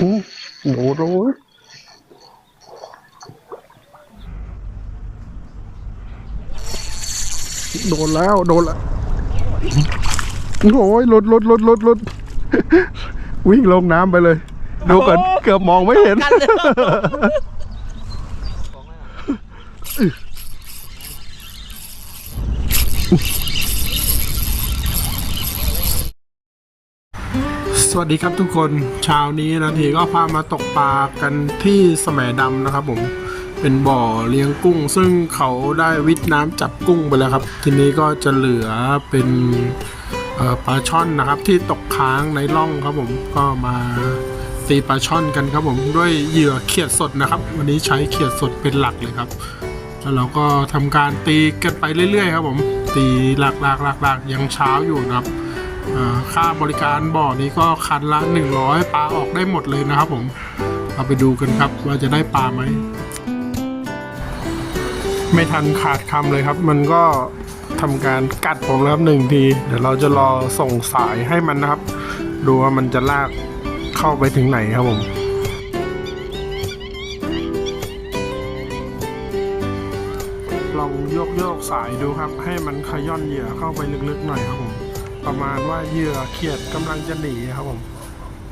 อู้โอ้โดนแล้วโดนแล้วโอ้ยหลุดหลุดหลุดหลุดหลุดวิ่งลงน้ำไปเลย ดูก่อนเกือบมองไม่เห็นกันเลย สวัสดีครับทุกคนเช้านี้นาทีก็พามาตกปลากันที่สมดำนะครับผมเป็นบ่อเลี้ยงกุ้ง ซึ่งเขาได้วิทน้ำจับกุ้งไปแล้วครับ ทีนี้ก็จะเหลือเป็นปลาช่อนนะครับ ที่ตกค้างในร่องครับผมก็มาตีปลาช่อนกันครับผมด้วยเหยื่อเขียดสดนะครับ วันนี้ใช้เขียดสดเป็นหลักเลยครับ แล้วเราก็ทำการตีกันไปเรื่อยๆ ครับผมตีหลักๆๆๆยังเช้าอยู่นะครับ ค่าบริการบ่อนี้ก็คันละ 100 ปลาออกได้หมดเลยนะครับผมเอาไปดูกันครับว่าจะได้ปลาไหม ไม่ทันขาดคำเลยครับ มันก็ทำการกัดผมแล้วครับหนึ่งที เดี๋ยวเราจะรอส่งสายให้มันนะครับ ดูว่ามันจะลากเข้าไปถึงไหนครับผมลองโยกโยกสายดูครับ ให้มันขย่อนเหยื่อเข้าไปลึกๆหน่อยครับผม ประมาณว่าเหยื่อเขียดกำลังจะหนีครับผม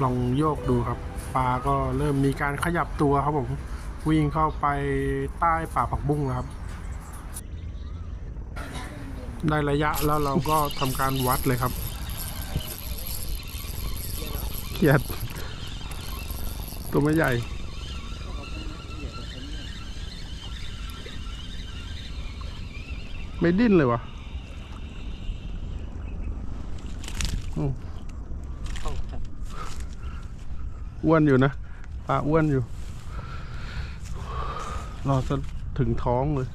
ลองโยกดูครับ ปลาก็เริ่มมีการขยับตัวครับผมวิ่งเข้าไปใต้ป่าผักบุ้งครับ ได้ระยะแล้วเราก็ทำการวัดเลยครับเขียด ตัวไม่ใหญ่ไม่ดิ้นเลยวะอืม อ้วนอยู่นะปลาอ้วนอยู่ รอจะถึงท้องเลย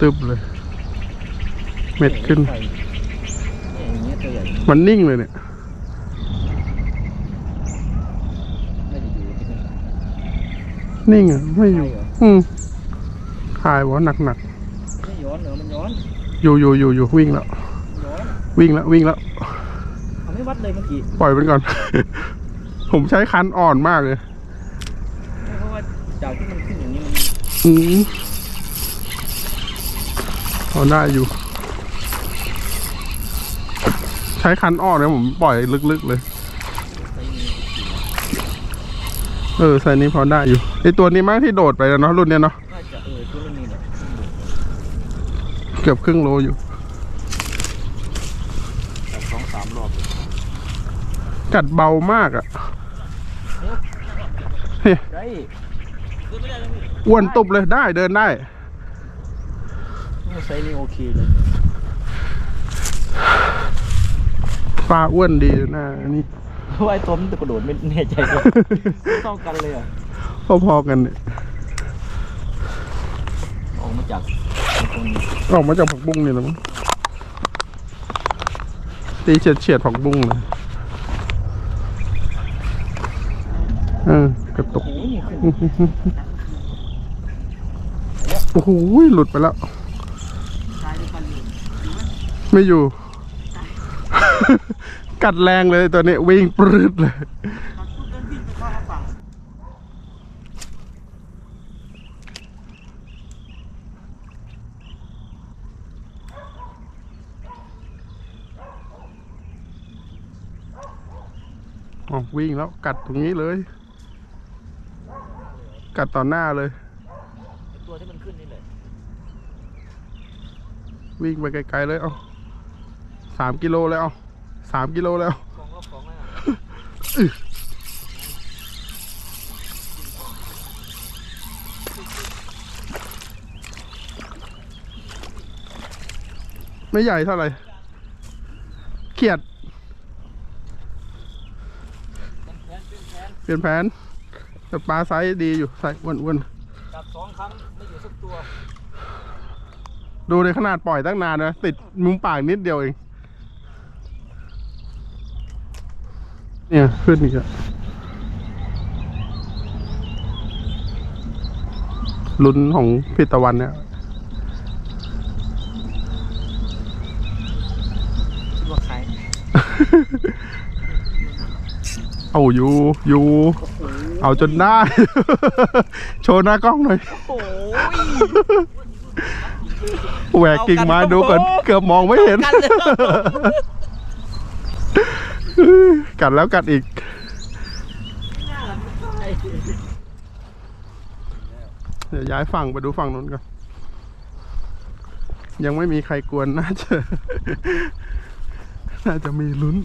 ตึบเลย เม็ดขึ้น อย่างเงี้ยตัวใหญ่มันนิ่งเลยเนี่ย ไม่ได้อยู่ที่นั่นนิ่งอะไม่อยู่ใช่เหรออืมคายวะหนักหนักไม่ย้อนเหรอมันย้อนๆอยู่อยู่อยู่อยู่วิ่งแล้วย้อนวิ่งแล้ววิ่งแล้ว เขาไม่วัดเลยเมื่อกี้ปล่อยมันก่อน ผมใช้คันอ่อนมากเลย เพราะว่าจากที่มันขึ้นอย่างนี้มันอืม เอาได้อยู่ ใช้คันอ่อนนะผมปล่อยลึกๆเลยไปมีเออไซส์นี้พอได้อยู่ไอตัวนี้มากที่โดดไปแล้วเนาะรุ่นเนี้ยเนาะน่าจะเออตัวนี้เนี่ยเกือบครึ่งโลอยู่จากสองสามรอบกัดเบามากอะ่ะเฮ้ยได้อ้วนตุบเลยได้เดินได้ ไซส์นี้โอเคเลยปลาอ้วนดีหน้าอันนี้เพราะว่าไอ้ตัวมันกระโดดไม่แน่ใจเลยต้องกันเลยอะพอๆกันเนี่ยออกมาจากตรงนี้ออกมาจากผักบุ้งนี่แหละมั้งตีเฉียดเฉียดๆผักบุ้งเลยเออกระตุกโอ้โหนี่ขึ้นโอ้โหหลุดไปแล้ว ตายด้วยกันเลย ไม่อยู่ กัดแรงเลยตัวนี้วิ่งปรืดเลยตอนพูดเรื่องวิ่งไปเข้าฝั่งอ๋อวิ่งแล้วกัดตรงนี้เลย กัดต่อหน้าเลย ตัวที่มันขึ้นนี่แหละวิ่งไปไกลๆเลย เอา สามกิโลแล้วเอาสามกิโลแล้วกองรอบกองแล้วไม่ใหญ่เท่าไหร่เขียด เป็นแขนเป็นแขนลี่ยนแผนแต่ปลาไซส์ดีอยู่ไซส์อ้วนจับสองครั้งไม่อยู่สักตัวๆดูในขนาดปล่อยตั้งนานนะ ติดมุมปากนิดเดียวเอง เนี่ยขึ้นอีกอะลุ้นของพิตะวันเนี่ยคิดว่าใครเอาอยู่อยู่เอาจนได้ โชว์หน้ากล้องหน่อยโอ้ยแหวกกิ่งไม้เอากันดูก่อนโอ้โหเกือบมองไม่เห็น กันเลยกัดแล้วกัดอีก เดี๋ยวย้ายฝั่งไปดูฝั่งนู้นก่อน ยังไม่มีใครกวนน่าจะ น่าจะมีลุ้น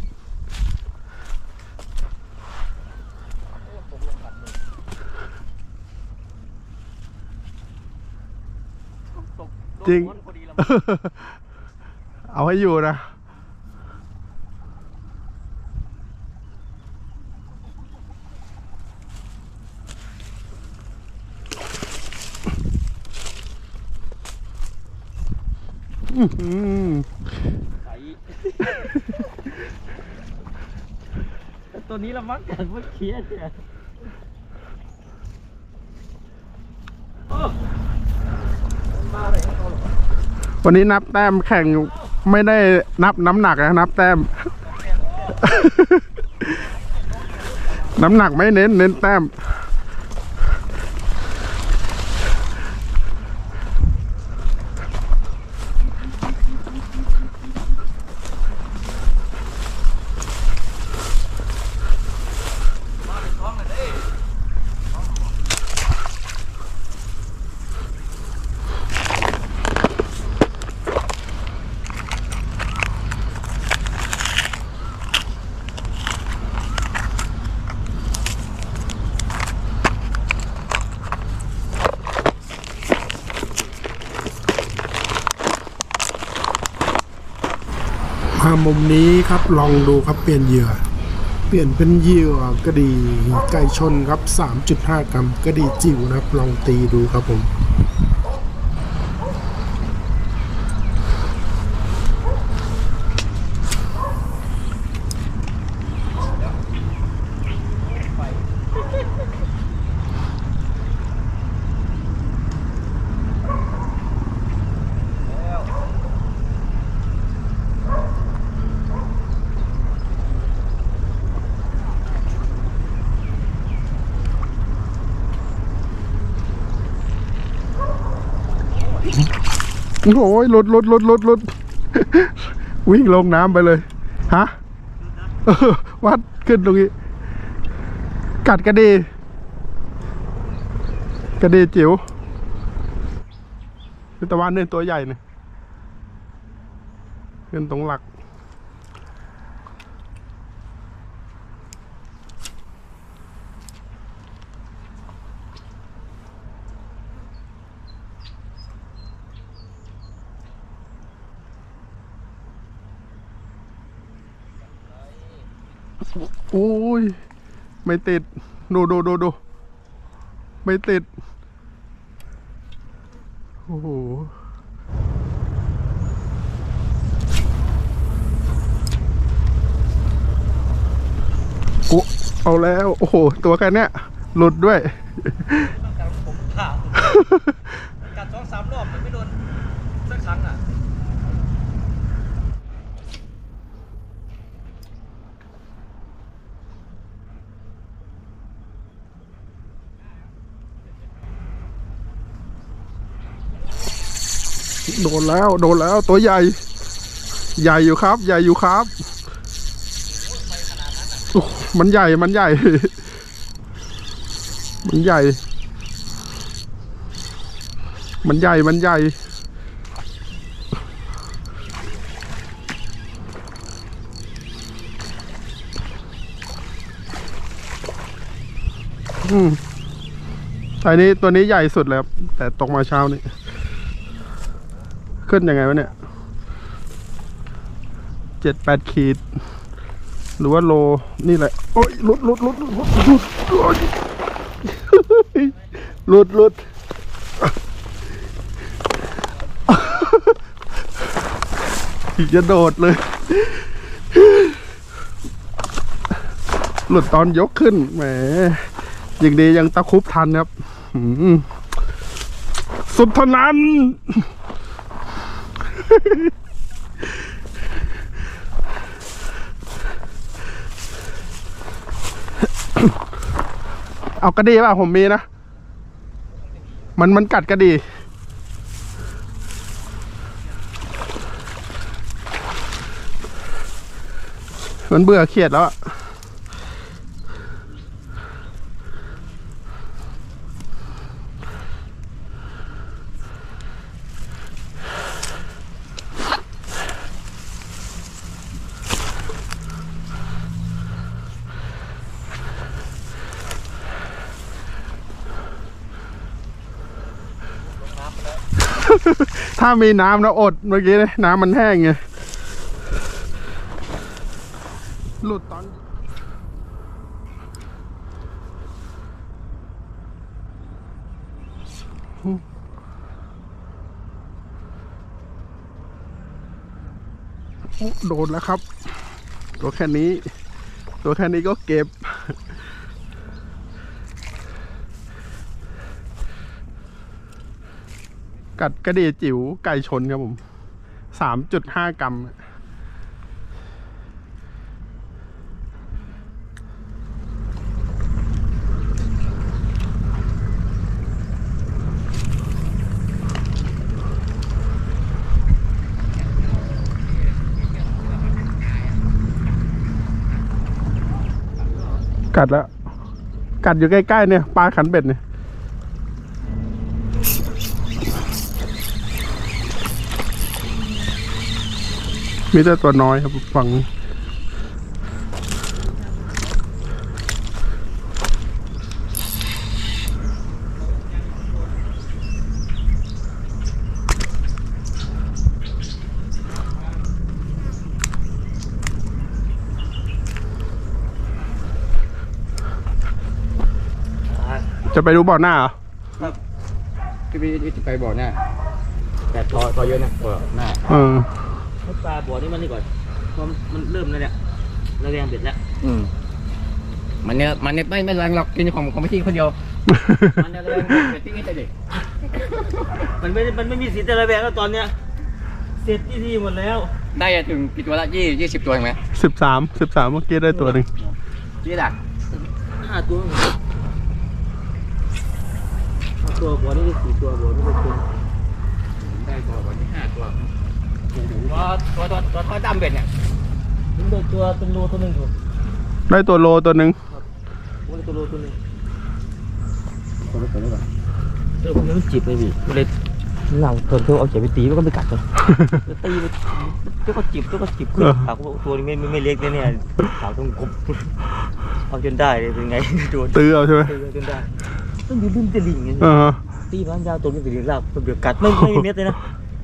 ตกโดนจริงม้วนพอดีแล้วเอาให้อยู่นะ อื้อหือ ใสตัวนี้ละมั้งกันเมื่อกี้เนี่ยโอ้มาเลยเอาหรอวันนี้นับแต้มแข่งไม่ได้นับน้ำหนักนะนับแต้ม น้ำหนักไม่เน้นเน้นแต้ม มามุมนี้ครับลองดูครับเปลี่ยนเหยื่อ เปลี่ยนเป็นเหยื่อกระดีไก่ชนครับ 3.5 กรัมกระดีจิ๋วนะครับ ลองตีดูครับผม โอ้ยหลุดหลุดหลุดหลุดหลุดวิ่งลงน้ำไปเลย ฮะวัดขึ้นตรงนี้ กัดกระดีกระดีจิ๋วตะวันเนี่ยตัวใหญ่เนี่ยขึ้นตรงหลัก อ้ยไม่ติดดูดูดูดูไม่ติด โอ้โหโอ้เอาแล้ว โอ้โห ตัวแค่เนี้ยหลุดด้วย ตั้งแต่ผมถามกัดสองสามรอบมันไม่โดนสักครั้งอะ โดนแล้ว โดนแล้วตัวใหญ่ ใหญ่อยู่ครับ ใหญ่อยู่ครับมันใหญ่มันใหญ่ มันใหญ่ มันใหญ่มันใหญ่อืมอันนี้ตัวนี้ใหญ่สุดเลยครับแต่ตกมาเช้านี้ ขึ้นยังไงวะเนี่ยเจ็ดแปดขีด หรือว่าโลนี่แหละ โอ้ยลุดลุดลุดลุดลุดลุดลุดลุดอีกจะโดดเลย หลุดตอนยกขึ้นแหมยังดียังตะคุบทันครับ สุดเท่านั้น เอากระดีป่ะผมมีนะ มันมันกัดกระดี มันเบื่อเครียดแล้วอะ ถ้ามีน้ำนะอดเมื่อกี้นะน้ำมันแห้งไงหลุดตอนโอ้โดนแล้วครับ ตัวแค่นี้ ตัวแค่นี้ก็เก็บ กัดกระเดียจิ๋วไก่ชนครับผมสามจุดห้ากรัมกัดแล้ว กัดอยู่ใกล้ ๆ เนี่ย ปลาขันเบ็ดเนี่ย มีแต่ตัวน้อยครับฝั่งนี้จะไปดูบ่อหน้าเหรอพี่พี่ที่ไปบ่อเนี่ยแต่ตอตอเยอะนะบ่อหน้า เออให้ ปลาบ่อนี้มันนี่ก่อนเพราะมันเริ่มแล้วเนี่ยระแวงเบ็ดแล้วอืมมันเนี่ยมันเนี่ยไม่ไม่แรงหรอกกินของของไม่ทิ้งคนเดียว มันเนี่ยแรงแต่ทิ้งให้แต่เด็กมันไม่ได้มันไม่มีสิทธิ์จะระแวงแล้วตอนเนี้ยเสร็จที่ที่หมดแล้ว ได้ถึงกี่ตัวละยี่ยี่สิบตัวเห็นไหมสิบสามสิบสามเมื่อกี้ได้ตัวหนึ่งยี่ละห้าตัวห้าตัวบ่อนี้ได้สี่ตัวบ่อนี้ได้ตัวได้ตัววันนี้ห้าตัว ตัวตัวตัวตัวดำเบ็ดเนี่ยถึงได้ตัวเป็นโลตัวหนึ่งอยู่ได้ตัวโลตัวหนึ่งโอ้ได้ตัวโลตัวหนึ่งตัวนี้ตัวนี้ก่อนเออพวกนี้มันจิบเลยพี่ก็เลยหลังเพิ่นเพิ่มเอาเจ็บไปตีมันก็ไม่กัดเลยตีไปตัวก็จิบตัวก็จิบขึ้นปาตัวนี้ไม่ไม่เล็กนะเนี่ยขาต้องกบเอาจนได้เลยเป็นไงโดนตื้อเอาใช่ไหมตีจนได้ต้องอยู่ริมตลิ่งไงเออตีมันยาวตัวนี้ตลิ่งลากเดือดกัดไม่ไม่เม็ดเลยนะ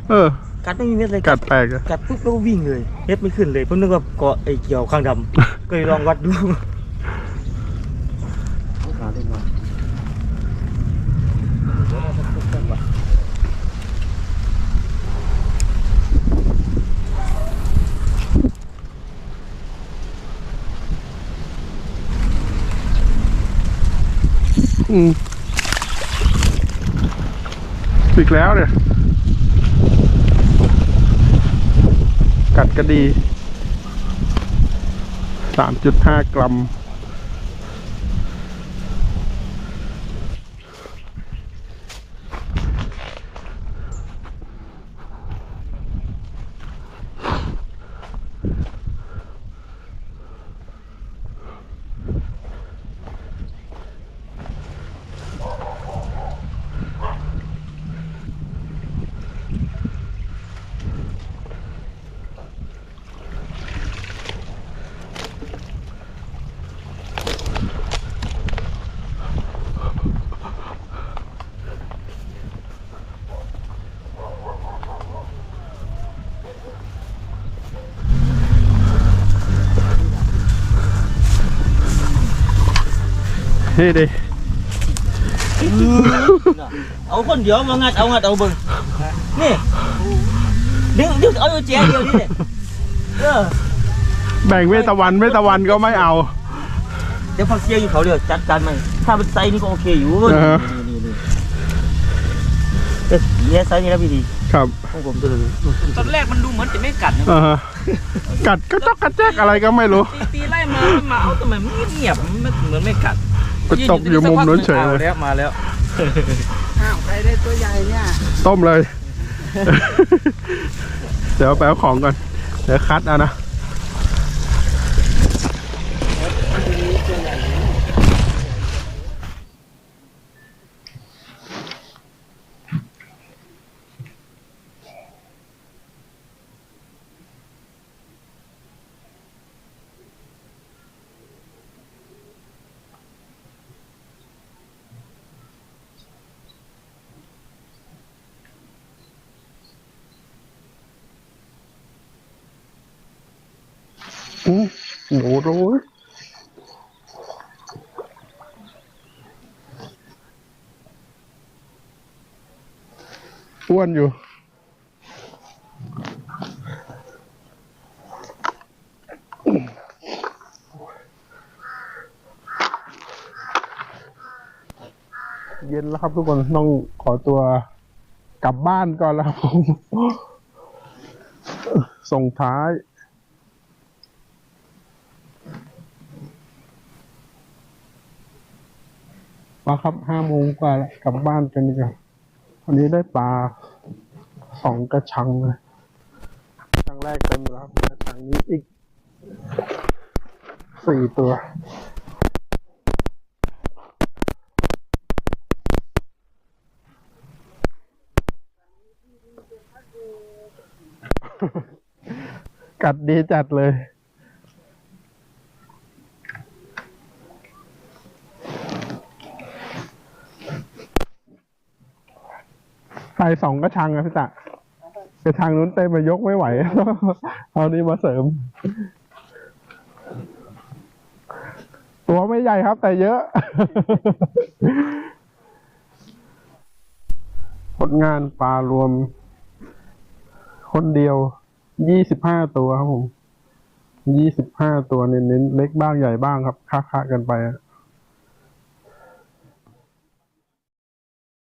เออ กัดไม่มีเม็ดเลยกัดแปลกอะกัดปุ๊บแล้วก็วิ่งเลยเม็ดไม่ขึ้นเลยเพราะนึกว่าเกาะไอ้เกี่ยวข้างดำ ก็เลยลองวัดดูขาได้มาอืมอีกแล้วเนี่ย กัดก็ดีสามจุดห้ากรัม นี่ดิเอาคนเดียวมางัดเอางัดเอาเบิ่งนี่ดึงดึงเอาอยู่แจเดียวนี่เออแบ่งเวตะวันเวตะวันก็ไม่เอาเดี๋ยวพักเสียอยู่เขาเดียวจัดการมันถ้าเป็นไซส์นี่ก็โอเคอยู่เออนี่นี่นี่เนี่ยไซส์นี้แล้วพี่ดีครับของผมตัวเลยตอนแรกมันดูเหมือนจะไม่กัดนะกัดก็จอกกระแจ๊กอะไรก็ไม่รู้ตีไล่มามาเอาทำไมมันเงียบมันเหมือนไม่กัด ไปตกอยู่มุมนู้นเฉยอาเลยแล้วมาแล้ว อ้าวใครได้ตัวใหญ่เนี่ยต้มเลย เดี๋ยวไปเอาของก่อนเดี๋ยวคัดเอานะ อืมหนูรู้อ้วนอยู่ เย็นแล้วครับทุกคนต้องขอตัวกลับบ้านก่อนแล้วครับผมส่งท้าย มาครับห้าโมงกว่าแล้วกลับบ้านกันดีกว่าวันนี้ได้ปลาสองกระชังเลยกระชังแรกเต็มแล้วกระชังนี้อีกสี่ตัวกัดดีจัดเลย ใส่สองกระชังอะพี่ตะกระชังนู้นเต็มมายกไม่ไหว เอานี้มาเสริม ตัวไม่ใหญ่ครับ แต่เยอะ ผลงานปลารวม คนเดียว ยี่สิบห้าตัวครับผม ยี่สิบห้าตัวเน้นๆเล็กบ้างใหญ่บ้างครับ ค่าๆกันไปอะ